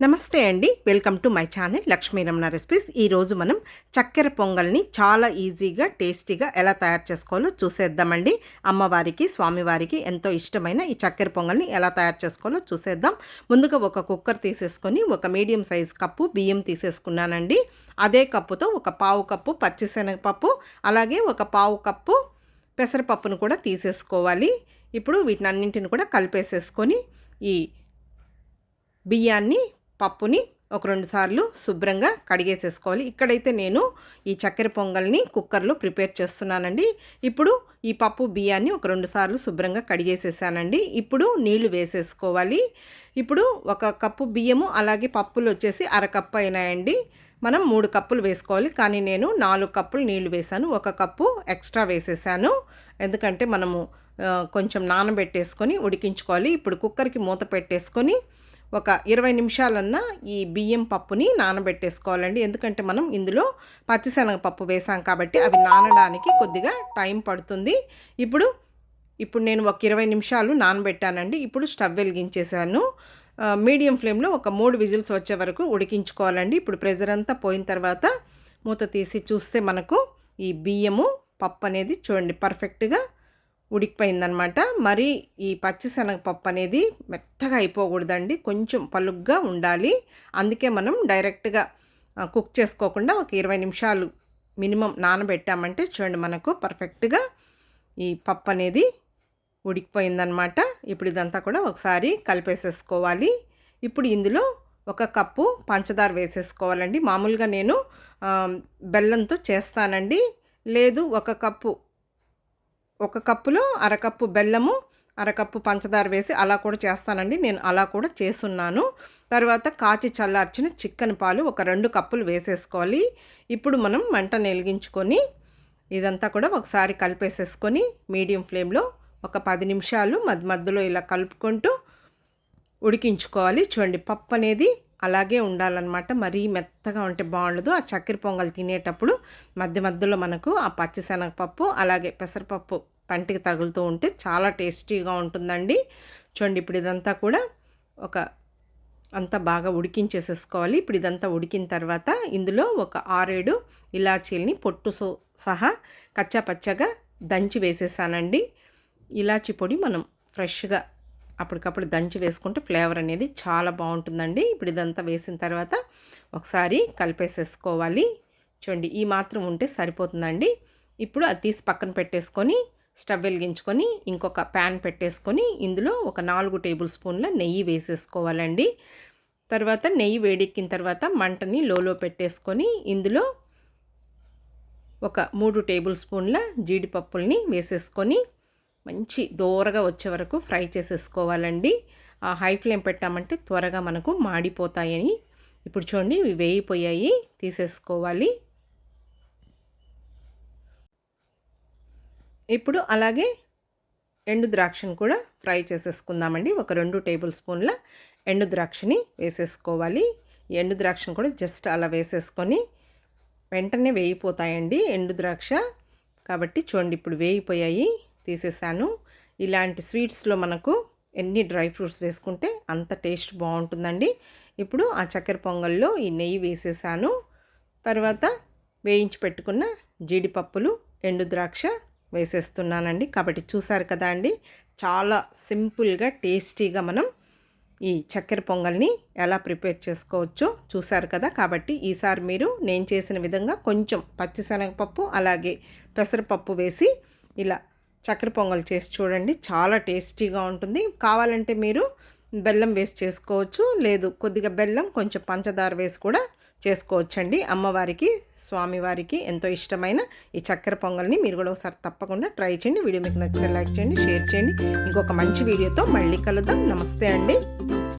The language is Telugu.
నమస్తే అండి. Welcome to my channel Lakshmi Ramana recipes. ఈరోజు మనం చక్కెర పొంగల్ని చాలా ఈజీగా టేస్టీగా ఎలా తయారు చేసుకోవాలో చూసేద్దామండి. అమ్మవారికి స్వామివారికి ఎంతో ఇష్టమైన ఈ చక్కెర పొంగల్ని ఎలా తయారు చేసుకోవాలో చూసేద్దాం. ముందుగా ఒక కుక్కర్ తీసేసుకొని ఒక మీడియం సైజ్ కప్పు బియ్యం తీసేసుకున్నానండి. అదే కప్పుతో ఒక పావు కప్పు పచ్చిశనగపప్పు అలాగే ఒక పావు కప్పు పెసరపప్పును కూడా తీసేసుకోవాలి. ఇప్పుడు వీటినన్నింటిని కూడా కలిపేసేసుకొని ఈ బియ్యాన్ని పప్పుని ఒక రెండు సార్లు శుభ్రంగా కడిగేసేసుకోవాలి. ఇక్కడైతే నేను ఈ చక్కెర పొంగల్ని కుక్కర్లో ప్రిపేర్ చేస్తున్నానండి. ఇప్పుడు ఈ పప్పు బియ్యాన్ని ఒక రెండు సార్లు శుభ్రంగా కడిగేసేసానండి. ఇప్పుడు నీళ్ళు వేసేసుకోవాలి. ఇప్పుడు ఒక కప్పు బియ్యము అలాగే పప్పులు వచ్చేసి అరకప్పు అయినాయండి. మనం మూడు కప్పులు వేసుకోవాలి. కానీ నేను నాలుగు కప్పులు నీళ్ళు వేశాను. ఒక కప్పు ఎక్స్ట్రా వేసేసాను. ఎందుకంటే మనము కొంచెం నానబెట్టేసుకొని ఉడికించుకోవాలి. ఇప్పుడు కుక్కర్కి మూత పెట్టేసుకొని ఒక ఇరవై నిమిషాలన్నా ఈ బియ్యం పప్పుని నానబెట్టేసుకోవాలండి. ఎందుకంటే మనం ఇందులో పచ్చిశనగపప్పు వేసాం కాబట్టి అవి నానడానికి కొద్దిగా టైం పడుతుంది. ఇప్పుడు ఇప్పుడు నేను ఒక ఇరవై నిమిషాలు నానబెట్టానండి. ఇప్పుడు స్టవ్ వెలిగించేశాను. మీడియం ఫ్లేమ్లో ఒక మూడు విజిల్స్ వచ్చే వరకు ఉడికించుకోవాలండి. ఇప్పుడు ప్రెజర్ అంతా పోయిన తర్వాత మూత తీసి చూస్తే మనకు ఈ బియ్యము పప్పు అనేది చూడండి పర్ఫెక్ట్గా ఉడికిపోయిందనమాట. మరి ఈ పచ్చిశనగపప్పు అనేది మెత్తగా అయిపోకూడదండి. కొంచెం పలుగ్గా ఉండాలి. అందుకే మనం డైరెక్ట్గా కుక్ చేసుకోకుండా ఒక ఇరవై నిమిషాలు మినిమం నానబెట్టామంటే చూడండి మనకు పర్ఫెక్ట్గా ఈ పప్పు అనేది ఉడికిపోయిందనమాట. ఇప్పుడు ఇదంతా కూడా ఒకసారి కలిపేసేసుకోవాలి. ఇప్పుడు ఇందులో ఒక కప్పు పంచదార వేసేసుకోవాలండి. మామూలుగా నేను బెల్లంతో చేస్తానండి. లేదు ఒక కప్పు ఒక కప్పులో అరకప్పు బెల్లము అరకప్పు పంచదార వేసి అలా కూడా చేస్తానండి. నేను అలా కూడా చేస్తున్నాను. తర్వాత కాచి చల్లార్చిన చికెన్ పాలు ఒక రెండు కప్పులు వేసేసుకోవాలి. ఇప్పుడు మనం మంట నెలిగించుకొని ఇదంతా కూడా ఒకసారి కలిపేసేసుకొని మీడియం ఫ్లేమ్లో ఒక పది నిమిషాలు మధ్య మధ్యలో ఇలా కలుపుకుంటూ ఉడికించుకోవాలి. చూడండి పప్పు అనేది అలాగే ఉండాలన్నమాట. మరీ మెత్తగా ఉంటే బాగుండదు. ఆ చక్కెర పొంగల్ తినేటప్పుడు మధ్య మధ్యలో మనకు ఆ పచ్చిశనగపప్పు అలాగే పెసరపప్పు పంటికి తగులుతూ ఉంటే చాలా టేస్టీగా ఉంటుందండి. చూడండి ఇప్పుడు ఇదంతా కూడా ఒక అంతా బాగా ఉడికించేసేసుకోవాలి. ఇప్పుడు ఇదంతా ఉడికిన తర్వాత ఇందులో ఒక ఆరేడు ఇలాచీల్ని పొట్టు సహా కచ్చా పచ్చగా దంచి వేసేసానండి. ఇలాచి పొడి మనం ఫ్రెష్గా అప్పటికప్పుడు దంచి వేసుకుంటే ఫ్లేవర్ అనేది చాలా బాగుంటుందండి. ఇప్పుడు ఇదంతా వేసిన తర్వాత ఒకసారి కలిపేసేసుకోవాలి. చూడండి ఈ మాత్రం ఉంటే సరిపోతుందండి. ఇప్పుడు అది తీసి పక్కన పెట్టేసుకొని స్టవ్ వెలిగించుకొని ఇంకొక ప్యాన్ పెట్టేసుకొని ఇందులో ఒక నాలుగు టేబుల్ స్పూన్ల నెయ్యి వేసేసుకోవాలండి. తర్వాత నెయ్యి వేడెక్కిన తర్వాత మంటని లోలో పెట్టేసుకొని ఇందులో ఒక మూడు టేబుల్ స్పూన్ల జీడిపప్పుల్ని వేసేసుకొని మంచి దోరగా వచ్చే వరకు ఫ్రై చేసేసుకోవాలండి. ఆ హై ఫ్లేమ్ పెట్టామంటే త్వరగా మనకు మాడిపోతాయని. ఇప్పుడు చూడండి ఇవి వేయిపోయాయి తీసేసుకోవాలి. ఇప్పుడు అలాగే ఎండు ద్రాక్షను కూడా ఫ్రై చేసేసుకుందామండి. ఒక రెండు టేబుల్ స్పూన్ల ఎండు ద్రాక్షని వేసేసుకోవాలి. ఎండు ద్రాక్షను కూడా జస్ట్ అలా వేసేసుకొని వెంటనే వేయిపోతాయండి ఎండు ద్రాక్ష. కాబట్టి చూడండి ఇప్పుడు వేయిపోయాయి తీసేసాను. ఇలాంటి స్వీట్స్లో మనకు ఎన్ని డ్రై ఫ్రూట్స్ వేసుకుంటే అంత టేస్ట్ బాగుంటుందండి. ఇప్పుడు ఆ చక్కెర పొంగల్లో ఈ నెయ్యి వేసేసాను. తర్వాత వేయించి పెట్టుకున్న జీడిపప్పులు ఎండు ద్రాక్ష వేసేస్తున్నానండి. కాబట్టి చూసారు కదా అండి చాలా సింపుల్గా టేస్టీగా మనం ఈ చక్కెర పొంగల్ని ఎలా ప్రిపేర్ చేసుకోవచ్చో చూసారు కదా. కాబట్టి ఈసారి మీరు నేను చేసిన విధంగా కొంచెం పచ్చిశనగపప్పు అలాగే పెసరపప్పు వేసి ఇలా చక్కెర పొంగల్ చేసి చూడండి. చాలా టేస్టీగా ఉంటుంది. కావాలంటే మీరు బెల్లం వేసి చేసుకోవచ్చు. లేదు కొద్దిగా బెల్లం కొంచెం పంచదార వేసి కూడా చేసుకోవచ్చండి. అమ్మవారికి స్వామివారికి ఎంతో ఇష్టమైన ఈ చక్కెర పొంగల్ని మీరు కూడా ఒకసారి తప్పకుండా ట్రై చేయండి. వీడియో మీకు నచ్చితే లైక్ చేయండి షేర్ చేయండి. ఇంకొక మంచి వీడియోతో మళ్ళీ కలుద్దాం. నమస్తే అండి.